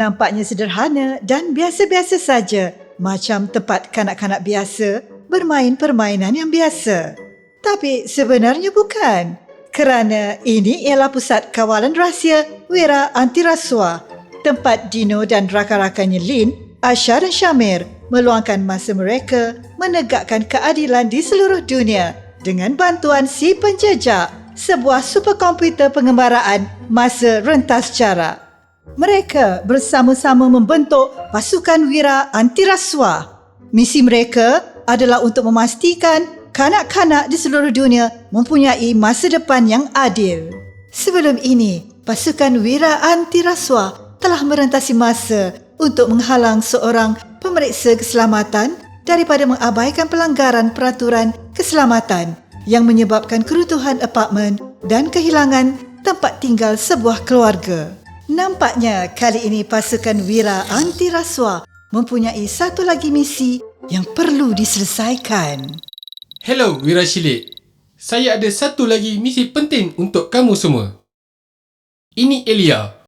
nampaknya sederhana dan biasa-biasa saja macam tempat kanak-kanak biasa bermain permainan yang biasa. Tapi sebenarnya bukan. Kerana ini ialah pusat kawalan rahsia Wira Anti Rasuah, tempat Dino dan rakan-rakannya Lin, Asha dan Syamir meluangkan masa mereka menegakkan keadilan di seluruh dunia dengan bantuan si penjejak, sebuah superkomputer pengembaraan masa rentas jarak. Mereka bersama-sama membentuk pasukan wira anti rasuah. Misi mereka adalah untuk memastikan kanak-kanak di seluruh dunia mempunyai masa depan yang adil. Sebelum ini, pasukan wira anti rasuah telah merentasi masa untuk menghalang seorang pemeriksa keselamatan daripada mengabaikan pelanggaran peraturan keselamatan yang menyebabkan keruntuhan apartmen dan kehilangan tempat tinggal sebuah keluarga. Nampaknya kali ini pasukan Wira Anti Rasuah mempunyai satu lagi misi yang perlu diselesaikan. Hello Wira Cilik. Saya ada satu lagi misi penting untuk kamu semua. Ini Elia.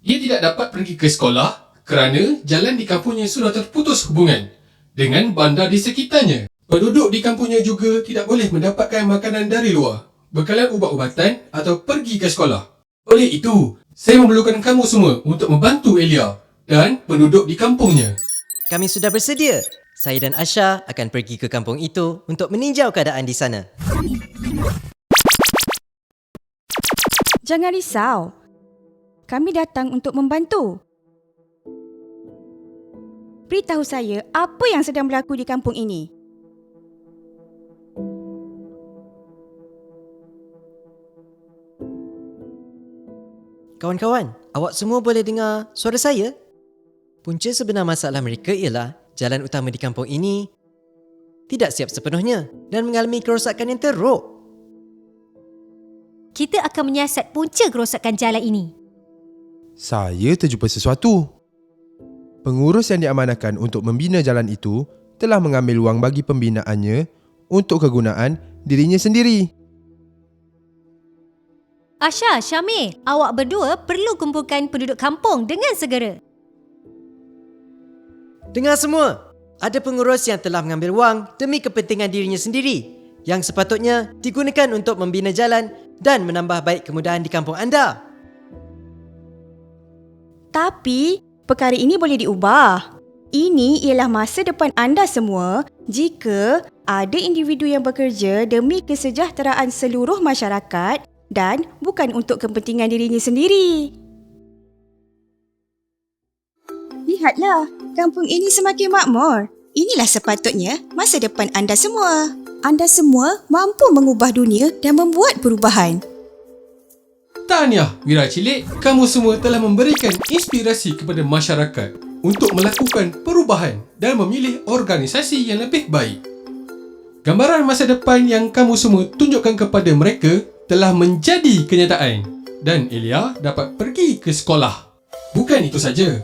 Dia tidak dapat pergi ke sekolah kerana jalan di kampungnya sudah terputus hubungan dengan bandar di sekitarnya. Penduduk di kampungnya juga tidak boleh mendapatkan makanan dari luar, bekalan ubat-ubatan atau pergi ke sekolah. Oleh itu, saya memerlukan kamu semua untuk membantu Elia dan penduduk di kampungnya. Kami sudah bersedia. Saya dan Asha akan pergi ke kampung itu untuk meninjau keadaan di sana. Jangan risau. Kami datang untuk membantu. Beritahu saya apa yang sedang berlaku di kampung ini. Kawan-kawan, awak semua boleh dengar suara saya? Punca sebenar masalah mereka ialah jalan utama di kampung ini tidak siap sepenuhnya dan mengalami kerosakan yang teruk. Kita akan menyiasat punca kerosakan jalan ini. Saya terjumpa sesuatu. Pengurus yang diamanahkan untuk membina jalan itu telah mengambil wang bagi pembinaannya untuk kegunaan dirinya sendiri. Asha, Syamir, awak berdua perlu kumpulkan penduduk kampung dengan segera. Dengar semua, ada pengurus yang telah mengambil wang demi kepentingan dirinya sendiri yang sepatutnya digunakan untuk membina jalan dan menambah baik kemudahan di kampung anda. Tapi, perkara ini boleh diubah. Ini ialah masa depan anda semua jika ada individu yang bekerja demi kesejahteraan seluruh masyarakat dan bukan untuk kepentingan dirinya sendiri. Lihatlah, kampung ini semakin makmur. Inilah sepatutnya masa depan anda semua. Anda semua mampu mengubah dunia dan membuat perubahan. Tahniah Wira Cilik, kamu semua telah memberikan inspirasi kepada masyarakat untuk melakukan perubahan dan memilih organisasi yang lebih baik. Gambaran masa depan yang kamu semua tunjukkan kepada mereka telah menjadi kenyataan dan Elia dapat pergi ke sekolah. Bukan itu saja.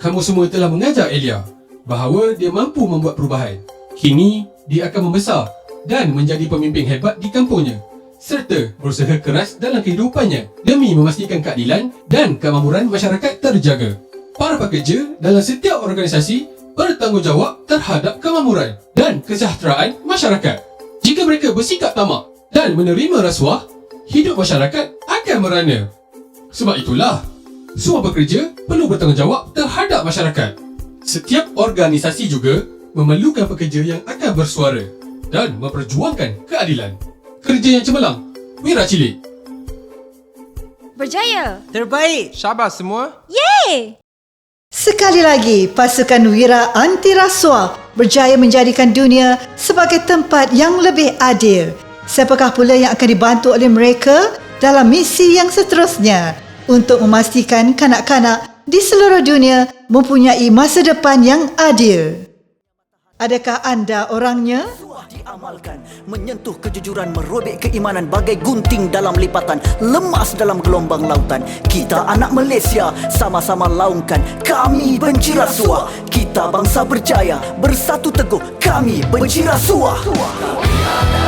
Kamu semua telah mengajar Elia bahawa dia mampu membuat perubahan. Kini dia akan membesar dan menjadi pemimpin hebat di kampungnya serta berusaha keras dalam kehidupannya demi memastikan keadilan dan kemakmuran masyarakat terjaga. Para pekerja dalam setiap organisasi bertanggungjawab terhadap kemakmuran dan kesejahteraan masyarakat. Jika mereka bersikap tamak dan menerima rasuah, hidup masyarakat akan merana. Sebab itulah, semua pekerja perlu bertanggungjawab terhadap masyarakat. Setiap organisasi juga memerlukan pekerja yang akan bersuara dan memperjuangkan keadilan. Kerja yang cemerlang, wira cilik. Berjaya! Terbaik! Syabas semua. Yeay! Sekali lagi, pasukan Wira Anti Rasuah berjaya menjadikan dunia sebagai tempat yang lebih adil. Siapakah pula yang akan dibantu oleh mereka dalam misi yang seterusnya untuk memastikan kanak-kanak di seluruh dunia mempunyai masa depan yang adil? Adakah anda orangnya? Diamalkan Menyentuh kejujuran Merobek keimanan Bagai gunting dalam lipatan Lemas dalam gelombang lautan Kita anak Malaysia Sama-sama laungkan Kami benci rasuah Kita bangsa berjaya Bersatu teguh Kami benci rasuah Kami ada